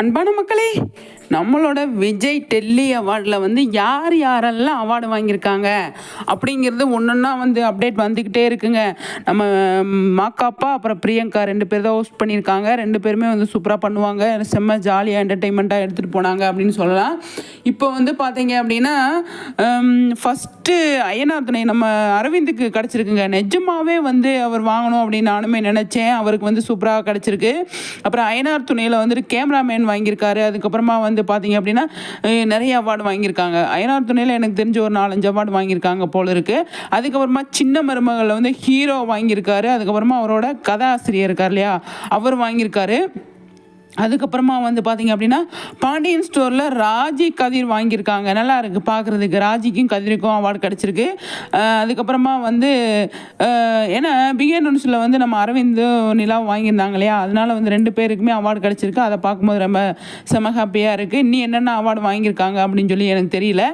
அன்பான மக்களே நம்மளோட விஜய் டெல்லி அவார்டில் வந்து யார் யாரெல்லாம் அவார்டு வாங்கியிருக்காங்க அப்படிங்கிறது ஒன்றுன்னா வந்து அப்டேட் வந்துக்கிட்டே இருக்குங்க. நம்ம மாக்காப்பா அப்புறம் பிரியங்கா ரெண்டு பேர் தான் ஹோஸ்ட் பண்ணியிருக்காங்க. ரெண்டு பேருமே வந்து சூப்பராக பண்ணுவாங்க. செம்ம ஜாலியாக என்டர்டெயின்மெண்ட்டாக எடுத்துகிட்டு போனாங்க அப்படின்னு சொல்லலாம். இப்போ வந்து பார்த்தீங்க அப்படின்னா ஃபஸ்ட்டு அய்யனார் துணை நம்ம அரவிந்துக்கு கிடச்சிருக்குங்க. நிஜமாகவே வந்து அவர் வாங்கணும் அப்படின்னு நானுமே நினச்சேன். அவருக்கு வந்து சூப்பராக கிடச்சிருக்கு. அப்புறம் அயனார் துணையில் வந்துட்டு கேமராமேன் வாங்கியிருக்காரு. அதுக்கப்புறமா வந்து பார்த்தீங்க அப்படின்னா நிறைய அவார்டு வாங்கியிருக்காங்க. அயனார் துணையில் எனக்கு தெரிஞ்ச ஒரு நாலஞ்சு அவார்டு வாங்கியிருக்காங்க போல இருக்குது அதுக்கப்புறமா சின்ன மருமகளில் வந்து ஹீரோ வாங்கியிருக்காரு. அதுக்கப்புறமா அவரோட கதாசிரியர் இருக்கார் இல்லையா? அவர் வாங்கியிருக்காரு. அதுக்கப்புறமா வந்து பார்த்தீங்க அப்படின்னா பாண்டியன் ஸ்டோரில் ராஜி கதிர் வாங்கியிருக்காங்க. நல்லா இருக்குது பார்க்குறதுக்கு ராஜிக்கும் கதிருக்கும் அவார்டு கிடச்சிருக்கு. அதுக்கப்புறமா வந்து ஏன்னா பிகே நுன்ஸில் வந்து நம்ம அரவிந்த் நிலா வாங்கியிருந்தாங்க இல்லையா? அதனால் வந்து ரெண்டு பேருக்குமே அவார்டு கிடச்சிருக்கு. அதை பார்க்கும்போது ரொம்ப செம ஹாப்பியாக இருக்குது இன்னும் என்னென்ன அவார்டு வாங்கியிருக்காங்க அப்படின்னு சொல்லி எனக்கு தெரியல.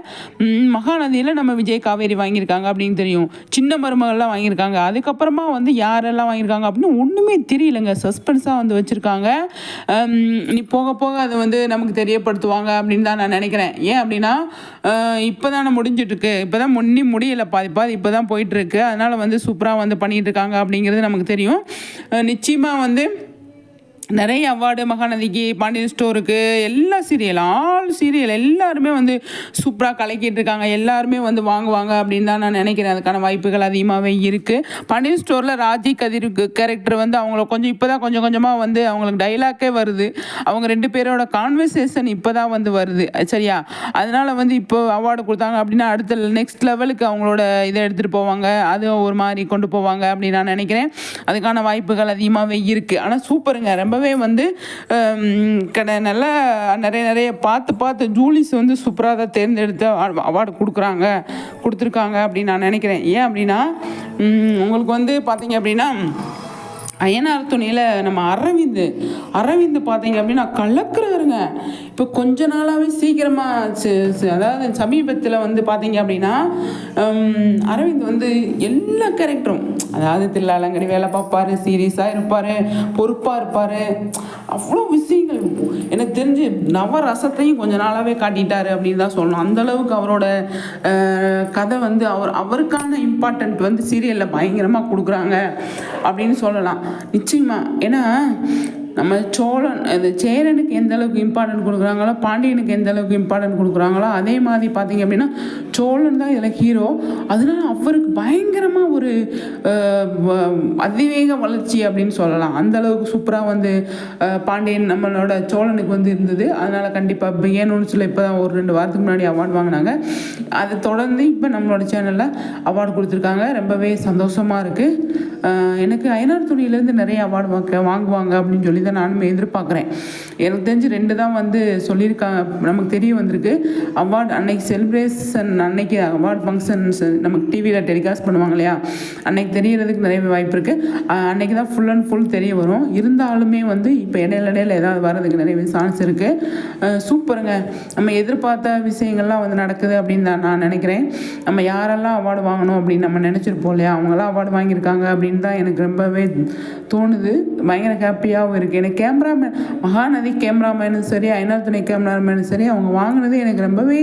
மகாநதியில் நம்ம விஜய் காவேரி வாங்கியிருக்காங்க அப்படின்னு தெரியும். சின்ன மருமகள்லாம் வாங்கியிருக்காங்க. அதுக்கப்புறமா வந்து யாரெல்லாம் வாங்கியிருக்காங்க அப்படின்னு ஒன்றுமே தெரியலங்க. சஸ்பென்ஸாக வந்து வச்சுருக்காங்க. நீ போக போக அதை வந்து நமக்கு தெரியப்படுத்துவாங்க அப்படின்னு தான் நான் நினைக்கிறேன். ஏன் அப்படின்னா இப்போ தான் முடிஞ்சிட்ருக்கு இப்போ தான் முன்னி முடியலை. பாதி பாதி இப்போ தான் போயிட்டுருக்கு. அதனால் வந்து சூப்பராக வந்து பண்ணிகிட்டு இருக்காங்க அப்படிங்கிறது நமக்கு தெரியும். நிச்சயமாக வந்து நிறைய அவார்டு மகாநதிக்கு பாண்டியன் ஸ்டோருக்கு எல்லா சீரியல் ஆல் சீரியல் எல்லாருமே வந்து சூப்பராக கலக்கிட்டு இருக்காங்க. எல்லாருமே வந்து வாங்குவாங்க அப்படின்னு தான் நான் நினைக்கிறேன். அதுக்கான வாய்ப்புகள் அதிகமாகவே இருக்குது பாண்டியன் ஸ்டோரில் ராஜி கதிருக்கு கேரக்டர் வந்து அவங்கள கொஞ்சம் இப்போ தான் கொஞ்சம் கொஞ்சமாக வந்து அவங்களுக்கு டைலாக்கே வருது. அவங்க ரெண்டு பேரோட கான்வர்சேஷன் இப்போ தான் வந்து வருது. அது சரியா? அதனால் வந்து இப்போ அவார்டு கொடுத்தாங்க அப்படின்னா அடுத்த நெக்ஸ்ட் லெவலுக்கு அவங்களோட இதை எடுத்துகிட்டு போவாங்க. அது ஒரு மாதிரி கொண்டு போவாங்க அப்படின்னு நான் நினைக்கிறேன். அதுக்கான வாய்ப்புகள் அதிகமாகவே இருக்குது ஆனால் சூப்பருங்க ரொம்ப ரொம்பவே வந்து ஹம், நல்லா நிறைய நிறைய பார்த்து பார்த்து ஜூலிஸ் வந்து சூப்பராக தான் தேர்ந்தெடுத்து அவார்டு கொடுக்குறாங்க கொடுத்துருக்காங்க அப்படின்னு நான் நினைக்கிறேன். ஏன் அப்படின்னா உங்களுக்கு வந்து பார்த்தீங்க அப்படின்னா அயனார் துணியில் நம்ம அரவிந்த் அரவிந்த் பார்த்தீங்க அப்படின்னா கலக்குறாருங்க. இப்போ கொஞ்ச நாளாகவே சீக்கிரமாக அதாவது சமீபத்தில் வந்து பார்த்தீங்க அப்படின்னா அரவிந்த் வந்து எல்லா கேரக்டரும் அதாவது தில்லாலங்கடி வேலை பார்ப்பாரு சீரியஸாக இருப்பார் பொறுப்பாக இருப்பார். அவ்வளோ விஷயங்கள். எனக்கு தெரிஞ்சு நவரசத்தையும் கொஞ்ச நாளாகவே காட்டிட்டாரு அப்படின்னு தான் சொல்லணும். அந்தளவுக்கு அவரோட கதை வந்து அவர் அவருக்கான இம்பார்ட்டன்ட் வந்து சீரியலில் பயங்கரமாக கொடுக்குறாங்க அப்படின்னு சொல்லலாம். நிச்சயமாக ஏன்னா நம்ம சோழன் அது சேரனுக்கு எந்த அளவுக்கு இம்பார்ட்டன்ட் கொடுக்குறாங்களோ பாண்டியனுக்கு எந்த அளவுக்கு இம்பார்ட்டன்ட் கொடுக்குறாங்களோ அதே மாதிரி பார்த்தீங்க அப்படின்னா சோழன் தான் இதில் ஹீரோ அதனால அவருக்கு பயங்கரமாக ஒரு அதிவேக வளர்ச்சி அப்படின்னு சொல்லலாம். அந்த அளவுக்கு சூப்பராக வந்து பாண்டியன் நம்மளோட சோழனுக்கு வந்து இருந்தது. அதனால் கண்டிப்பாக பிகேனூன்ஸில் இப்போ தான் ஒரு ரெண்டு வாரத்துக்கு முன்னாடி அவார்டு வாங்கினாங்க. அதை தொடர்ந்து இப்போ நம்மளோட சேனலில் அவார்டு கொடுத்துருக்காங்க. ரொம்பவே சந்தோஷமாக இருக்குது எனக்கு அயனார் துணியிலேருந்து நிறைய அவார்டு வாங்க வாங்குவாங்க அப்படின்னு சொல்லி இதை நானும் எதிர்பார்க்குறேன். எனக்கு தெரிஞ்சு ரெண்டு தான் வந்து சொல்லியிருக்காங்க நமக்கு தெரிய வந்திருக்கு. அவார்டு அன்னைக்கு செலிப்ரேஷன் அன்னைக்கு அவார்டு ஃபங்க்ஷன்ஸ் நமக்கு டிவியில் டெலிகாஸ்ட் பண்ணுவாங்க இல்லையா? அன்னைக்கு தெரியறதுக்கு நிறைய வாய்ப்பு இருக்குது அன்னைக்கு தான் ஃபுல் அண்ட் ஃபுல் தெரிய வரும். இருந்தாலுமே வந்து இப்போ இடையில இடையில ஏதாவது வர்றதுக்கு நிறைய சான்ஸ் இருக்குது சூப்பருங்க. நம்ம எதிர்பார்த்த விஷயங்கள்லாம் வந்து நடக்குது அப்படின்னு தான் நான் நினைக்கிறேன். நம்ம யாரெல்லாம் அவார்டு வாங்கணும் அப்படின்னு நம்ம நினச்சிருப்போம் இல்லையா? அவங்களாம் அவார்டு வாங்கியிருக்காங்க அப்படின்னு தான் எனக்கு ரொம்பவே தோணுது. பயங்கர ஹாப்பியாகவும் இருக்குது எனக்கு கேமராமேன் மகாநதி கேமராமேனும் சரி ஐநா துணை கேமராமேனும் சரி அவங்க வாங்கினது எனக்கு ரொம்பவே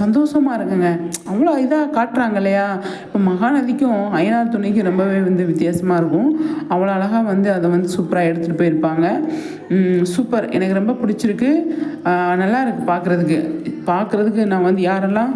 சந்தோஷமாக இருக்குங்க. அவ்வளோ இதாக காட்டுறாங்க இல்லையா? இப்போ மகாநதிக்கும் ஐநா துணைக்கும் ரொம்பவே வந்து வித்தியாசமாக இருக்கும். அவ்வளோ அழகாக வந்து அதை வந்து சூப்பராக எடுத்துகிட்டு போயிருப்பாங்க. சூப்பர் எனக்கு ரொம்ப பிடிச்சிருக்கு. நல்லா இருக்குது பார்க்குறதுக்கு பார்க்குறதுக்கு நான் வந்து யாரெல்லாம்